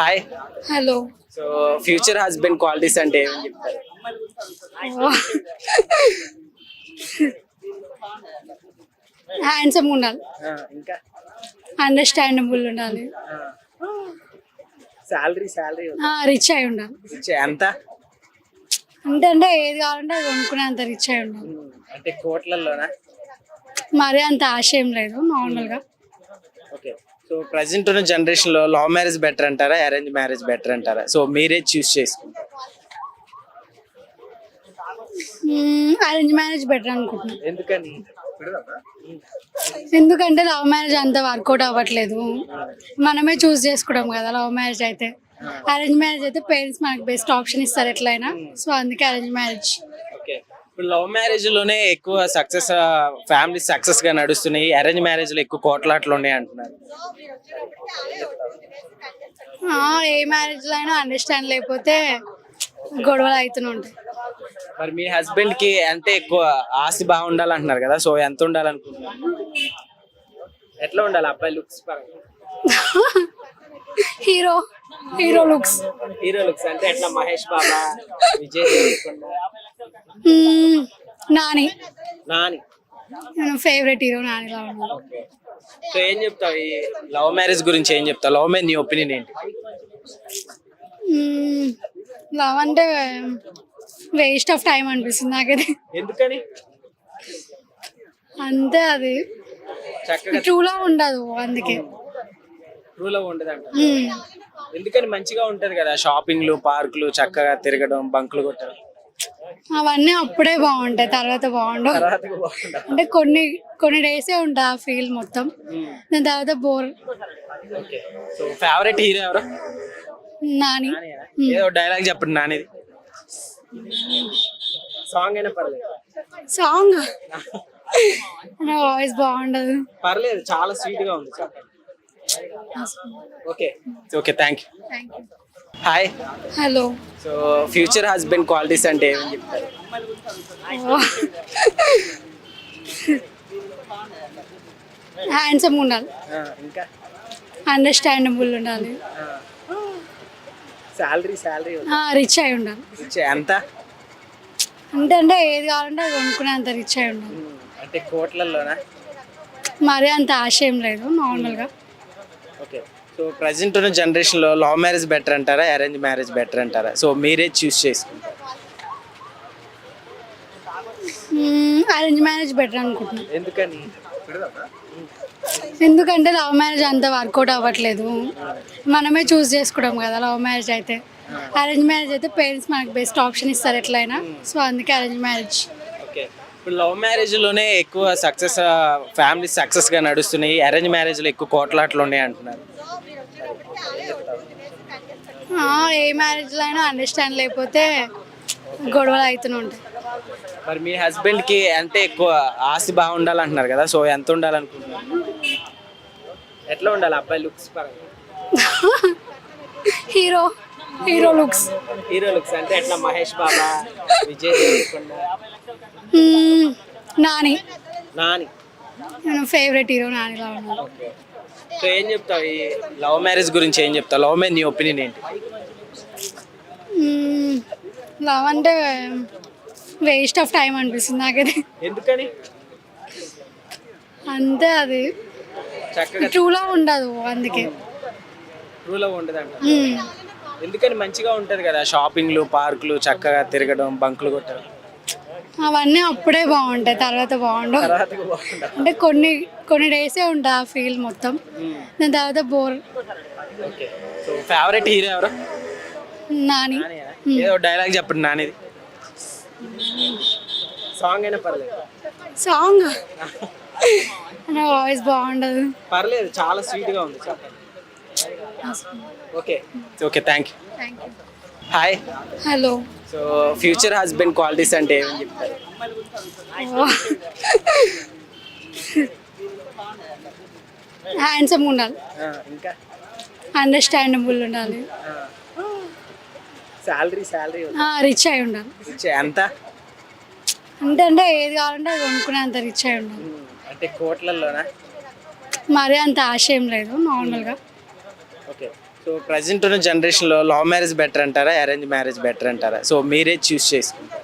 Hi hello so future husband qualities అంటే ఏమని చెప్తారు హ్యాండ్సమ్ ఉండాలి. ఆ, ఇంకా? అండర్స్టాండబుల్ ఉండాలి. శాలరీ శాలరీ రిచ్ అయి ఉండాలి. ఎంత? అంటే అంటే ఏది కావాలంటే అది కొనుక్కునేంత రిచ్ అయి ఉండాలి. ఉమ్, అంటే కోట్లలోనా మరీ అంత ఆశ ఏం లేదు నార్మల్గా ఓకే సో ప్రజెంట్ ఉన్న జనరేషన్లో లవ్ మ్యారేజ్ బెటర్ అంటారా అరేంజ్ మ్యారేజ్ బెటర్ అంటారా? సో మీరే చూస్ చేసుకుంటారు. అరేంజ్ మ్యారేజ్ బెటర్ అనుకుంటున్నాను ఎందుకని? ఎందుకంటే లవ్ మ్యారేజ్ అంత వర్కౌట్ అవ్వట్లేదు. మనమే చూస్ చేసుకుంటాం కదా లవ్ మ్యారేజ్ అయితే. అరేంజ్ మ్యారేజ్ అయితే పేరెంట్స్ మనకి బెస్ట్ ఆప్షన్ ఇస్తారు ఎట్లయినా. సో అందుకే అరేంజ్ మ్యారేజ్ ఇప్పుడు లవ్ మ్యారేజ్లోనే ఎక్కువ సక్సెస్ ఫ్యామిలీ సక్సెస్గా నడుస్తున్నాయి. అరేంజ్ మ్యారేజ్లో ఎక్కువ కోట్లాట్లు ఉన్నాయి అంటున్నారు. ఏ మ్యారేజ్లో అయినా అండర్స్టాండ్ లేకపోతే గొడవలు అవుతూనే ఉంటాయి. మరి మీ హస్బెండ్కి అంటే ఎక్కువ ఆస్తి బాగుండాలి అంటున్నారు కదా సో ఎంత ఉండాలనుకుంటున్నారు? ఎట్లా ఉండాలి అబ్బాయి లుక్స్ పరంగా? Hero hero looks. Hero looks అంటే ఎట్లా మహేష్ బాబా విజయ్ దేవరకొండ? నాని. నాని. నేను ఫేవరెట్ హీరో ఉన్నాను సో ఏం చెప్తావు ఈ లవ్ మ్యారేజ్ గురించి ఏం చెప్తావు? లవ్ మ్యారేజ్ నీ ఒపీనియన్ ఏంటి? లవ్ అంటే వేస్ట్ ఆఫ్ టైం అనిపిస్తుంది నాకైతే. ఎందుకని? అంతే అది. ట్రూలా ఉండదు అందుకే. ట్రూ లవ్ ఉండదంట మ్మ్. ఎందుకని? మంచిగా ఉంటది కదా. షాపింగ్లు పార్కులు చక్కగా తిరగడం బంకులు కొట్టడం. అవన్నీ అప్పుడే బాగుంటాయి తర్వాత బాగుండవు. అంటే కొన్ని కొన్ని డేసే ఉంటుంది ఆ ఫీల్ మొత్తం. దాని తర్వాత బోర్. సో ఫేవరెట్ హీరో ఎవరు? నాని? ఏదో డైలాగ్ చెప్పండి నానిది. సాంగ్ అయినా పర్లేదు. సాంగ్ నా వాయిస్ బాగుండదు. పర్లేదు చాలా స్వీట్గా ఉంది okay. Okay thank you thank you hi hello so future husband qualities అంటే ఏమని చెప్తారు హ్యాండ్సమ్ ఉండాలి ఇంకా? అండర్స్టాండబుల్ ఉండాలి. శాలరీ శాలరీ రిచ్ అయి ఉండాలి. ఎంత? అంటే అంటే ఏది కావాలంటే అది కొనుక్కునేంత రిచ్ అయి ఉండాలి. ఉమ్, అంటే కోట్లలోనా మరీ అంత ఆశ ఏం లేదు నార్మల్గా ఓకే సో ప్రజెంట్ ఉన్న జనరేషన్లో లవ్ మ్యారేజ్ బెటర్ అంటారా అరేంజ్ మ్యారేజ్ బెటర్ అంటారా? సో మీరే చూస్ చేసుకుంటారు. అరేంజ్ మ్యారేజ్ బెటర్ అనుకుంటున్నాను ఎందుకని? ఎందుకంటే లవ్ మ్యారేజ్ అంత వర్కౌట్ అవ్వట్లేదు. మనమే చూస్ చేసుకుంటాం కదా లవ్ మ్యారేజ్ అయితే. అరేంజ్ మ్యారేజ్ అయితే పేరెంట్స్ మనకి బెస్ట్ ఆప్షన్ ఇస్తారు ఎట్లయినా. సో అందుకే అరేంజ్ మ్యారేజ్ ఓకే. ఇప్పుడు లవ్ మ్యారేజ్లోనే ఎక్కువ సక్సెస్ ఫ్యామిలీ సక్సెస్గా నడుస్తున్నాయి. అరేంజ్ మ్యారేజ్లో ఎక్కువ కోట్లాట్లు ఉన్నాయి అంటున్నారు. ఏ మ్యారేజ్లో అయినా అండర్స్టాండ్ లేకపోతే గొడవలు అవుతూనే ఉంటాయి. మరి మీ హస్బెండ్కి అంటే ఎక్కువ ఆస్తి బాగుండాలి అంటున్నారు కదా సో ఎంత ఉండాలనుకుంటున్నారు? ఎట్లా ఉండాలి? అబ్బాయి లుక్స్ పరంగా? Hero hero looks hero looks అంటే ఎట్లా? మహేష్ బాబా విజయ్ దేవరకొండ? నాని. నాని. నేను ఫేవరెట్ హీరో నానిలా ఉన్నాను. సో ఏం చెప్తావు? ఈ లవ్ మ్యారేజ్ గురించి ఏం చెప్తావు? లవ్ మ్యారేజ్ నీ ఒపీనియన్ ఏంటి? లవ్ అంటే వేస్ట్ ఆఫ్ టైం అనిపిస్తుంది నాకైతే. ఎందుకని? అంతే అది చక్కగా ట్రూలా ఉండదు అందుకే. ట్రూ లవ్ ఉండదంట. మ్మ్. ఎందుకని? మంచిగా ఉంటది కదా. షాపింగ్లు పార్కులు చక్కగా తిరగడం బంకులు కొట్టడం. అవన్నీ అప్పుడే బాగుంటాయి తర్వాత బాగుండవు. అంటే కొన్ని కొన్ని డేసే ఉంటుంది ఆ ఫీల్ మొత్తం. మ్మ్. దాని తర్వాత బోర్ ఫేవరెట్ హీరో ఎవరు? నాని? ఏదో డైలాగ్ చెప్పండి నానిది. సాంగ్ అయినా పర్లేదు. సాంగ్ నా వాయిస్ బాగుండదు. పర్లేదు చాలా స్వీట్గా ఉంది చెప్పండి. Okay okay thank you thank you hi hello so future husband qualities అంటే ఏమని చెప్తారు హ్యాండ్సమ్ ఉండాలి. ఇంకా? అండర్స్టాండబుల్ ఉండాలి. శాలరీ శాలరీ రిచ్ అయి ఉండాలి. ఎంత? అంటే అంటే ఏది కావాలంటే అది కొనుక్కునేంత రిచ్ అయి ఉండాలి. అంటే కోట్లలోనా మరీ అంత ఆశ ఏం లేదు నార్మల్గా ఓకే. సో ప్రజెంట్ ఉన్న జనరేషన్లో లవ్ మ్యారేజ్ బెటర్ అంటారా? అరేంజ్ మ్యారేజ్ బెటర్ అంటారా? సో మీరే చూస్ చేసుకుంటారు.